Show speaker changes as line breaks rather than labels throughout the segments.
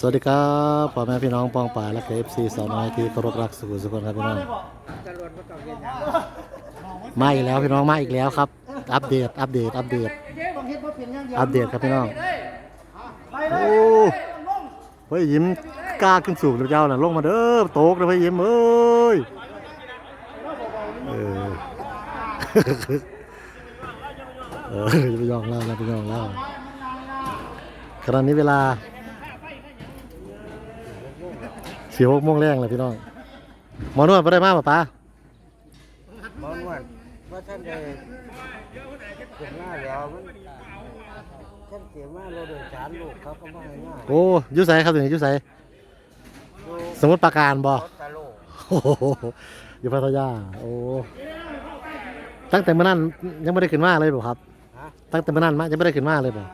สวัสดีครับพ่อแม่พี่น้องปองป่าและเคฟซีสาวน้อยที่เคารพรักสุขสุขคนครับพี่น้องมาอีกแล้วพี่น้องมาอีกแล้วครับ อัปเดตอัปเดตอัปเดตอัปเดตครับพี่น้องโอ้เฮ้ยยิ้มกล้าขึ้นสูงเลยเจ้าน่ะลงมาเด้อโตกเลยเฮ้ยยิ้มเอ้ยเออเออจะไปยองเล่านะไปยองเล่า ขณะนี้เวลาสี่หกโมงแรงเลยพี่น้องหมอนวดไปได้มากป่ะป้า
บอลว่าว่าท่านได้เก็บหน้าเดี๋ยวมันท่านเก็บมาเราโดยสารลูกเขาก็มาให้ง่าย
โอ้อยุใสครับถึงอยุใส
ดู
สมมติประการบ่
รถตะโลก
โอ้โหอยู่พัทยา โอ้ตั้งแต่เมื่อนั้นยังไม่ได้ขึ้นมาเลยบ่ครับ
ฮะ
ตั้งแต่เมื่อนั้นมายังไม่ได้ขึ้นมาเลยบ่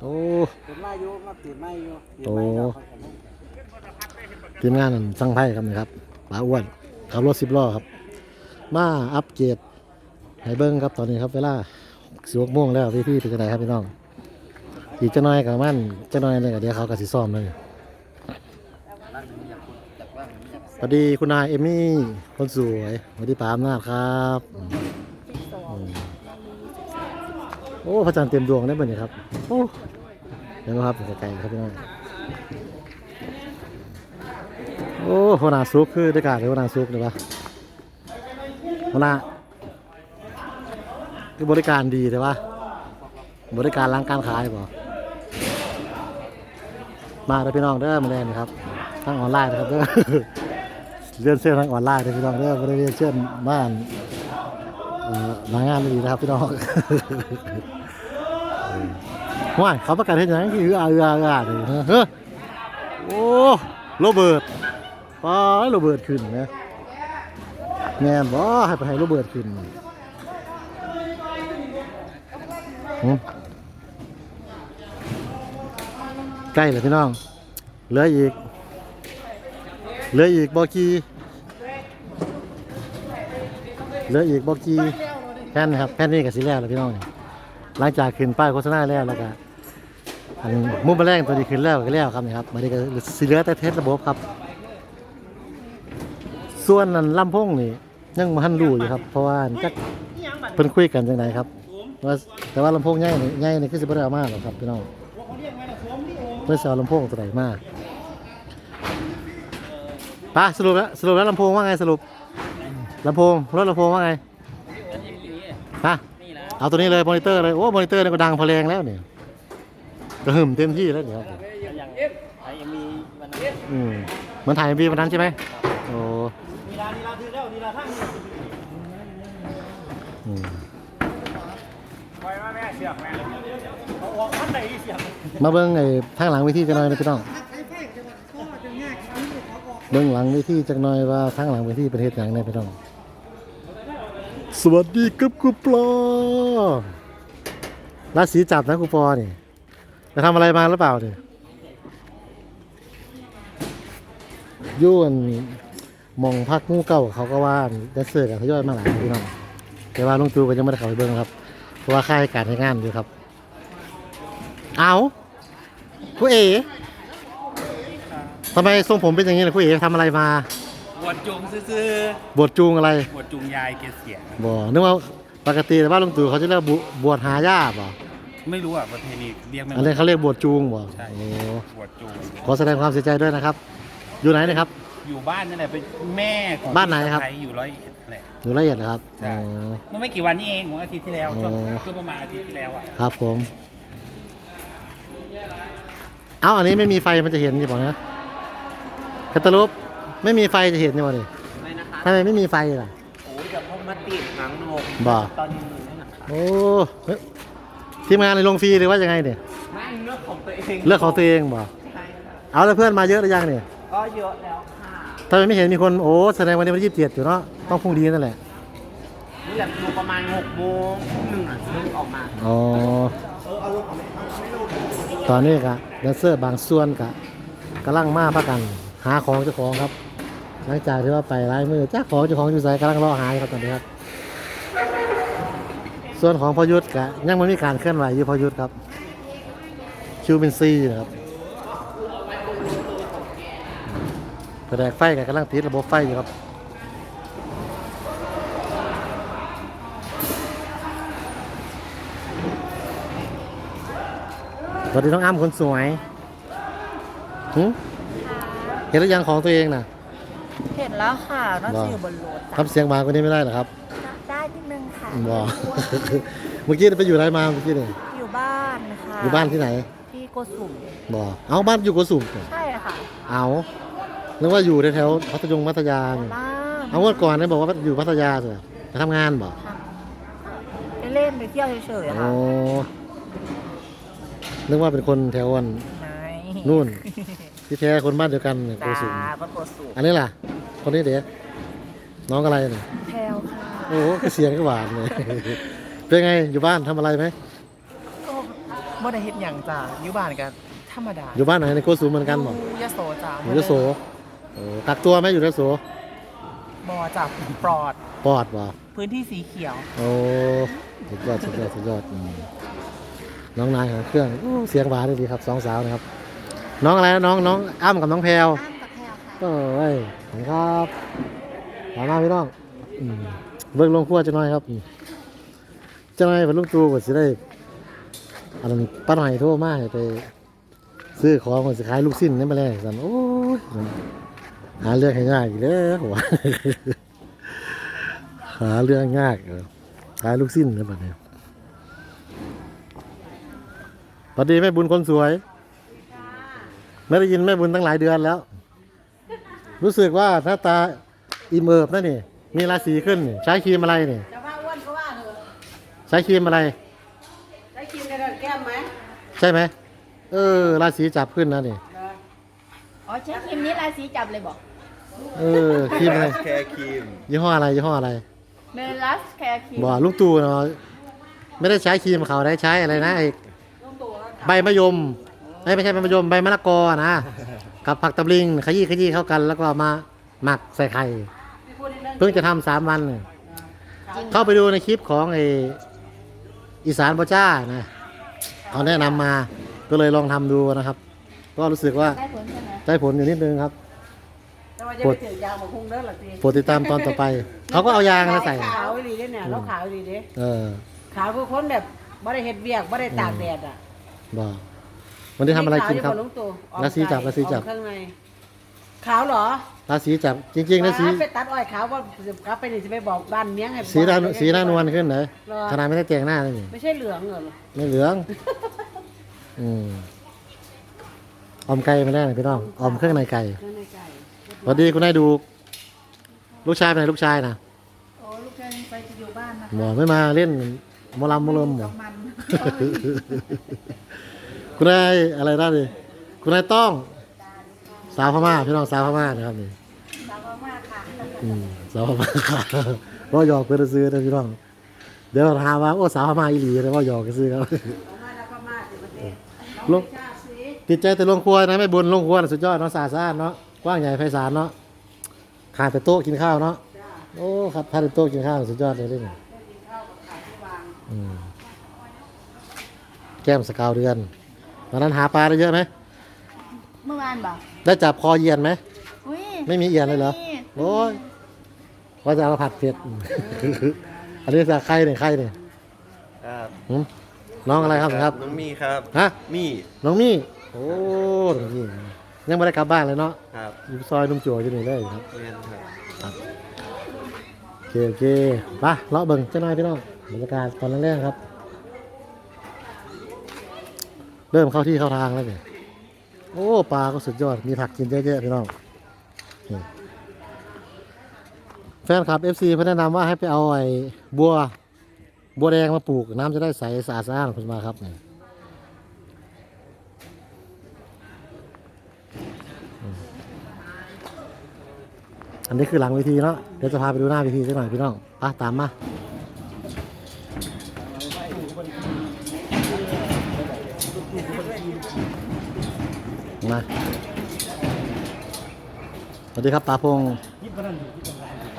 โอ้
ติดไม้อยู่มาติดไม้อยู่ติด
โอ้
ไม้แล้วเขาก็มา
ทีมงานนั่นสั่งไพ่ครับนี่ครับป๋าอ้วนขับรถสิบล้อครับ มาอัปเกรดให้เบิ้งครับตอนนี้ครับเวลาสิบหกโมงแล้วพี่พี่เป็นจังไงครับพี่น้อง อีกจะน้อยกับมันจะน้อยเลยกับเดี๋ยวเขาก็สิซ่อมเลยสวัสดีคุณนายเอมี่คนสวยสวัสดีป๋าอำนาจครับ โอ้พระจันทร์เต็มดวงได้เบ่เนี่ยครับโอ้เห็นไหมครับไกลๆครับพี่น้องโอ้หัวหน้าซุกคือได้การเลยหัวหน้าซุกเลยปะหัวหน้าคือบริการดีแต่ว่าบริการล้างการขายบ่มาเด้อพี่น้องเด้อมาเล่นครับทั้งออนไลน์นะครับเด้อเลื่อนเส้นทั้งออนไลน์เด้อพี่น้องเด้อบ่ได้เลื่อนเส้นบ้าน นางานไม่ดีนะครับพี่น้องว้าเขาประกาศเห็นอย่างที่อืออาอืออาอืออาเลยเฮ้อโอ้โรเบิร์ตป้าโรเบิร์ตขึ้นนะแม่บ่ให้ไปให้โรเบิร์ตขึ้นใกล้เลยพี่น้อง เหลืออีก เหลืออีกบอกี เหลืออีกบอกีแผ่นครับแผ่นี้กับสีแล้วแล้วพี่น้องนี่หลังจากขึ้นป้ายโฆษณาแล้วแล้วก็อันมุมแมลงตัวนี้ขึ้นแล้วก็แล้วครับนี่ครับมาดีก็สีเหลือแต่เทสระบบครับ ส่วนนั้นลำโพงนี่ยังบ่ทันรู้อยู่ครับ เพราะว่าจักเพิ่นคุยกันจังไดครับว่าแต่ว่าลำโพงใหญ่นี่ใหญ่นี่คือสิบ่ได้เอามาหรอกครับพี่น้องเพิ่นสิเอาลำโพงตัวใดมาไป้าสรุปแล้วสรุปแล้วลำโพงว่าไงสรุป ลำโพงรถลำโพงว่าไงฮะเอาตัวนี้เลยมอนิเตอร์เลยโอ้มอนิเตอร์นี่ก็ดังพอแรงแล้วเนี่ยกระหึ่มเต็มที่แล้วเดี๋ยว
อย่างไอ้ยังมีวันนั้น
อืมเหมือนถ่ายมีวันนั้นใช่ไหมโอ้
มีลานีลาถือแล้วนีลาทั้ง
อืม
ไปมาแม่เสียบแม่เอาออกขั้นไหนเสียบ
มาเบิ้งไอ้ทางหลังวิธีจังหน่อยนะพี่น้องเบิ้องหลังวิธีจังหน่อยว่าทางหลังเวิธีประเทศอย่างไรพี่น้อง สวัสดีครับครูปลอราศีจับนะครูปอนี่จะทำอะไรมาหรือเปล่าเนี่ยยุ่นมองพักงูเก่าเขาก็ว่าแดนเซอร์กันทยอยมาหลายพี่น้องแต่ว่าลุงจูก็ยังไม่ได้เข้าไปเบิ้งครับ เพราะว่าค่ายการให้งานอยู่ครับ เอาคุณเอ๋ทำไมทรงผมเป็นอย่างนี้ล่ะคุณเอ๋ทำอะไรมา
วชจุงซื่อบ
วชจูงอะไร
ๆบวชจุงยายเกษียณ
บ่นึกว่าปกติแต่ว่าลุงตู่เขาจะเรียกบุบวชหายาบ่
ไม่รู้อะประเพณีเรียกไม่
อันนี้เขาเรียกบวชจูงบ่
ใช่
โอ้
บวชจุง
ขอแสดงความเสียใจด้วยนะครับ อยู่ไหนนะครับ
อยู่บ้านนั่นแหละเป็นแม่ของ
บ้านไหนครับ
พี่สะใภ้อยู่ร้อยเอ็ดนั่นแหละ
อยู่ละเอียดนะครับ
ใช่
อ๋อ
เมื่อไม่กี่วันนี้เองของอาทิตย์ที่แล้วช่วง
อ๋อ
ช่วงประมาณอาทิตย์ที่แล้วอะ
ครับผม เอาอันนี้ไม่มีไฟมันจะเห็นอยู่บ่นะแคตตาลูป ไม่มีไฟจะเห็นอยู่บ่ดิ
ไม่นะคะ
ทำไมไม่มีไฟล่ะ
โอ้ยจะพกมาติดหางนก
บ่
ตอนนี้มีไหมนะ
โอ้เฮ้ยทีมงานในลงฟรีหรือว่ายังไงเนี่ย
ไม่เลือกของตัวเอง
เลือกของตัวเองบ่
ใช่ค่ะ
เอาแล้วเพื่อนมาเยอะหรือยังเนี่ย
ก็เยอะแล้วค่ะ
ทำไมไม่เห็นมีคนโอ้แสดงวันนี้วันที่ยี่สิบเจ็ดอยู่เนาะต้องพรุ่งนี้นั่นแหละ
นี่แหละดูประมาณหกโมงหนึ่งอะซึ่งออกมา
อ๋อตอนนี้กะแดนเซอร์บางส่วนกะกำลังมาพักกัน หาของเจ้าของครับ หลังจากที่ว่าไปร้ายมือจ้าของเจ้าของอยู่ไสกำลังรอหายครับตอนนี้ครับ ส่วนของพยุทธกะยังไม่มีการเคลื่อนไหวอยู่พยุทธครับ คิวเป็นซีนะครับแผนกไฟกับกำลังติดระบบไฟอยู่ครับสวัสดีน้องอ้ำคนสวยหึเห็นหรือยังของตัวเองน่ะ
แล้วค่ะน่า
ว้า
จะ
ว
อยู่บนรถ
ทำเสียงหมากว่านี้ไม่ได้เหรอครับ
ได้นิดนึงค่ะ
บอกเมื่อกี้ไปอยู่ไหนมาเมื่อกี้นี่
อยู่บ้านนะคะ
อยู่บ้านที่ไหน
ที่โกสุม
บอกเอาบ้านอยู่โกสุม
ใช่ค่ะ
เอานึกว่าอยู่แถวๆพัทยงพัทยานี่
บ้าน
เอาเมื่อก่อนเนี่ยบอกว่าอยู่พัทยาเหรอไปทำงานบอก
ค่ะไปเล่นไปเที่ยวเฉยๆ
โอ้
ค่ะ
นึกว่าเป็นคนแถววัน
ไหน
นู่นที่แท้คนบ้านเดียวกันเนี่ยโก
จ้า
สุม
บ้านโกสุม
อันนี้ล่ะ คนนี้เด็กน้องอะไรเนี่ย
แพลวค่ะ
โอ้โหก็เสียงก็หวานเลย เป็นไงอยู่บ้านทำอะไรไหม
ก็บ่ได้เฮ็ดหยังจ้าอยู่บ้านกันธรรมดา
อยู่บ้านไหนในโกสุมเหมือนกันบอก
ยู่ยโสจ้า
อยู่ยโสโอ้กักตัวไหมอยู่ยโส
บ่จับปลอด
ปอดบ่
พื้นที่สีเขียว
โอ้สุดยอดสุดยอดสุดยอดอืมน้องนายของเครื่องอู้เสียงหวานเลยดีครับสองสาวนะครับ น้องอะไรนะน้องน้องอ้ำกับน้องแพรว
อ้ามกับแพลวค่ะ
โอ้ยขอบคุณครับมามาพี่น้องอืมเบิ่งลงครัวจะน้อยครับอืมจะน้อยเป็นลูกตูก็สิได้อันนั้นป้าหน่อยโทรมาให้ไป ซื้อของมันสิขายลูกสิ้นนี่มาแล้วสันโอ้ยหาเรื่องให้ยากอีกแล้วหาเรื่องยากเออขายลูกสิ้นแล้วบัดนี้สวัสดีแม่บุญคนสวย ไม่ได้ยินแม่บุญตั้งหลายเดือนแล้ว รู้สึกว่าหน้าตาอิ่มเอิบนะนี่ มีราศีขึ้นนี่ใช้ครีมอะไรนี่
จะว่าอ้วนก็ว่าเถอะ
ใช้ครีมอะไร
ได้กินกระดาษแก้มไหม
ใช่ไหมเออ ราศีจับขึ้นนะนี่
เหรอ
อ๋อใช้ครีมนี้ราศีจับเลยบอก
เออครีมอะไร
แค่ครีม
ยี่ห้ออะไรยี่ห้ออะไร
เมลัสแคร์ครีม
บอกลูกตูเนาะไม่ได้ใช้ครีมเขาได้ใช้อะไรนะไอ้ใบมะยมไอ้ยไม่ใช่ใบมะยมใบมะละกอนะ กับผักตำลึงขยี้ขยี้เข้ากัน แล้วก็เอามาหมักใส่ไข่เพิ่งจะทำสามวันเนี่ยเข้าไปดูในคลิปของไอ้อีสานพ่อจ้านะเขาแนะนำมาก็เลยลองทำดูนะครับ ก็รู้สึกว่า
ได้ผลใช่ไหม
ได้ผลอยู่นิดนึงครับ
แต่ว่าจะไปถือยางมาพุงเด้อหรอตี
โปรดติดตามตอนต่อไป เขาก็เอายางมาใส่
ขาวดีเด้เนี่ยเราขาวดีเด้
เออ
ขาวคือคนแบบบ่ได้เฮ็ดเวียกบ่ได้ตากแดดอะ
บอก วันนี้ทำอะไรกินครับ
ขาวอยู่ลุงตู่ออม
ราศีจับ
ไก่
ราศีจับ
ออมเครื่องในขาวเหรอ
ราศีจับจริงๆนะสี
อ่าไปตัดอ้อยขาวว่ากลับไปนี่จะไปบอกบ้านเมียงให้
สีหน้าสีหน้านวลขึ้นเลย
หรอ
ขนาดไม่ได้แต่งหน้าเลยนี่
ไม่ใช่เหลืองเหรอ
ไม่เหลือง อืมออมไก่ไม่ได้นะพี่น้องออมเครื่องในไก่
เครื่องในไก่
สวัสดีคุณนายดู ลูกชายเป็นไงลูกชายนะ
โอ้ลูกชายไปจะอยู่บ้านนะ
หมอไม่มาเล่นหมอลำหมอลมหมอ
มัน
คุณนายอะไรได้ดิคุณนายต้อง สาวพม่าพี่น้องสาวพม่านะครับนี่
สาวมากค่ะ
อืมสาวพม่าค่ะว่าหยอกเพื่อนซื้อนะพี่น้องเดี๋ยวถามว่าโอ้สาวพม่าอีหลีนะว่าหยอกกันซื้อครับ
เอามาแล้วก็มาสิประเทศ
ลง
ชาติสิ
ติดใจแต่ลงครัวนะไม่บุญลงครัวน่ะสุดยอดเนาะสะอาดสะอาดเนาะกว้างใหญ่ไพศาลเนาะขาดแต่โต๊ะกินข้าวเนาะโอ้ครับขาดแต่โต๊ะกินข้าวสุดยอดเลยนี่อืมแก้มสกาวเดือน วันนั้นหาปลาได้เยอะไหม
เมื่อวานบอก
ได้จับคอเยียนไหม
อุ้ย
ไม่มีเอียนเลยเหรอ
ไม่มี
โอ้ยว่าจะเอามาผัดเผ็ด อันนี้จากใครเนี่ยใครเนี่ย
ครับ
หืมน้องอะไรครับครับ
น้องมี่ครับ
ฮะ
มี่
น้องมี่ โอ้น้องมี่ยังไม่ได้กลับบ้านเลยเนาะ
ครับ
อยู่ซอยนุ่มจั่วอยู่นี่เลยครับ
เรียนครับ
โอเคโอเคไปเลาะเบิ่งเจ้าหน่อยพี่น้องบรรยากาศตอนแรกๆครับ เริ่มเข้าที่เข้าทางแล้วเนี่ยโอ้ปลาก็สุดยอด มีผักกินเยอะๆพี่น้องแฟนคลับเพื่อนแนะนำว่าให้ไปเอาไอ้บัว บัวแดงมาปลูก น้ำจะได้ใสสะอาดสะอ้านคุณมาครับนี่ยอันนี้คือหลังเวทีเนาะเดี๋ยวจะพาไปดูหน้าเวทีสักหน่อยพี่น้องไปตามมา มาสวัสดีครับตาพง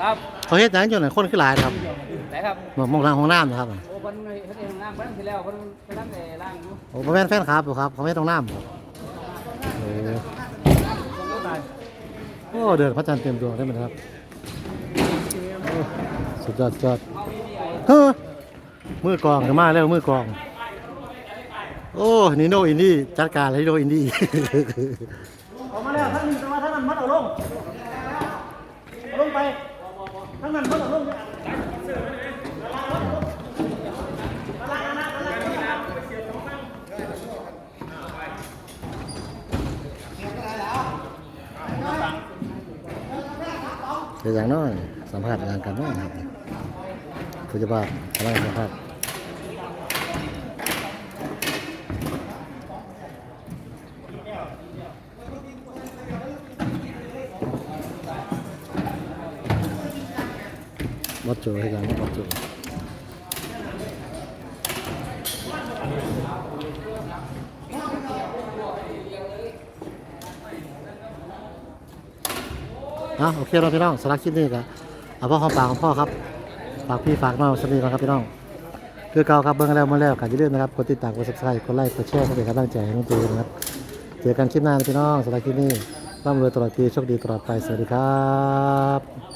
ครับ
เขาเฮ็ดหยังจนไหนคนขึ้นหลายครับ
ไหน
นะครับ
มองล่างห้องน้ำนะครับ
โอ้คนเขาเองล่างเพิ่นที่แล้วคนกำลังในล่างอยู่
โอ้ผมเป็นแฟนคลับอยู่ครับเขาไม่ต้องน้ำโอ้โอ้เดินพระจันทร์เต็มดวงได้ไหมครับโอ้สุดยอดสุดยอดเฮ้อมือกลองจะมาแล้วมือกลอง โอ้นิโนอินดี้จัดการเลยนิโนอินดี้
ออกมาแล้วท่านนึงแต่ว่าท่านนั้นมัดเอาลงเอาลงไปท่านนั้นมัดเอาลง
เดี๋ยวอย่างน้อยสัมภาษณ์งานกันน้อยนะครับผู้จัดบ้านกำลังสัมภาษณ์ บอสโจให้กันบอสโจอะโอเคเราพี่น้องสำหรับคลิปนี้ก็เอาพ่อของปากของพ่อครับฝากพี่ฝากน้องสวัสดีนะครับพี่น้องคือเก่าครับเบิ่งแล้วมาแล้วกันอย่าลืมนะครับกดติดตามกด subscribe กดไลค์กดแชร์เพื่อเป็นกำลังใจให้น้องตูนนะครับเจอกันคลิปหน้าพี่น้องสำหรับคลิปนี้ร่ำรวยตลอดปีโชคดีตลอดไปสวัสดีครับ